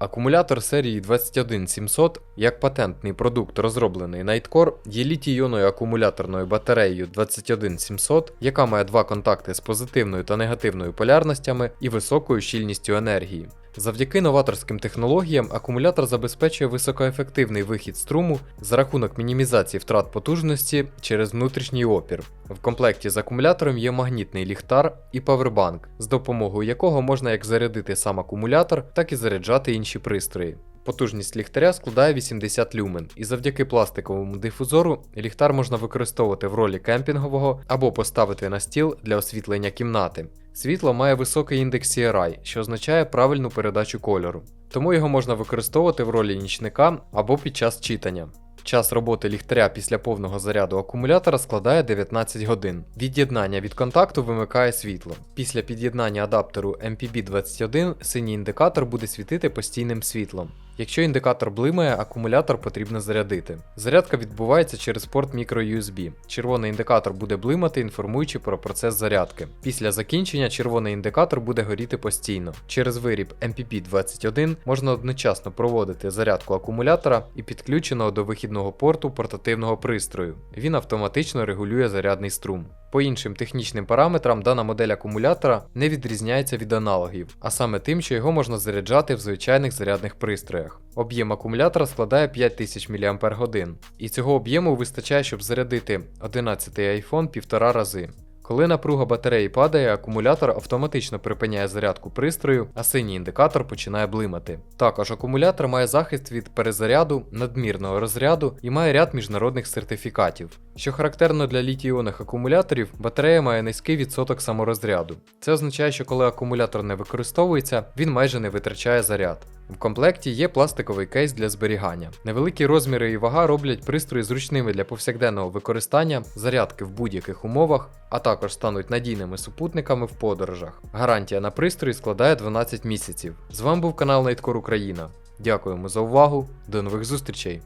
Акумулятор серії 21700 як патентний продукт, розроблений Nightcore, є літій-іонною акумуляторною батареєю 21700, яка має два контакти з позитивною та негативною полярностями і високою щільністю енергії. Завдяки новаторським технологіям акумулятор забезпечує високоефективний вихід струму за рахунок мінімізації втрат потужності через внутрішній опір. В комплекті з акумулятором є магнітний ліхтар і павербанк, з допомогою якого можна як зарядити сам акумулятор, так і заряджати інші пристрої. Потужність ліхтаря складає 80 люмен, і завдяки пластиковому дифузору ліхтар можна використовувати в ролі кемпінгового або поставити на стіл для освітлення кімнати. Світло має високий індекс CRI, що означає правильну передачу кольору, тому його можна використовувати в ролі нічника або під час читання. Час роботи ліхтаря після повного заряду акумулятора складає 19 годин. Від'єднання від контакту вимикає світло. Після під'єднання адаптеру MPB21 синій індикатор буде світити постійним світлом. Якщо індикатор блимає, акумулятор потрібно зарядити. Зарядка відбувається через порт microUSB. Червоний індикатор буде блимати, інформуючи про процес зарядки. Після закінчення червоний індикатор буде горіти постійно. Через виріб MPP21 можна одночасно проводити зарядку акумулятора і підключеного до вихідного порту портативного пристрою. Він автоматично регулює зарядний струм. По іншим технічним параметрам дана модель акумулятора не відрізняється від аналогів, а саме тим, що його можна заряджати в звичайних зарядних пристроях. Об'єм акумулятора складає 5000 мАч, і цього об'єму вистачає, щоб зарядити 11-й iPhone півтора рази. Коли напруга батареї падає, акумулятор автоматично припиняє зарядку пристрою, а синій індикатор починає блимати. Також акумулятор має захист від перезаряду, надмірного розряду і має ряд міжнародних сертифікатів. Що характерно для літій-іонних акумуляторів, батарея має низький відсоток саморозряду. Це означає, що коли акумулятор не використовується, він майже не витрачає заряд. В комплекті є пластиковий кейс для зберігання. Невеликі розміри і вага роблять пристрої зручними для повсякденного використання, зарядки в будь-яких умовах, а також стануть надійними супутниками в подорожах. Гарантія на пристрої складає 12 місяців. З вами був канал Найткор Україна. Дякуємо за увагу, до нових зустрічей!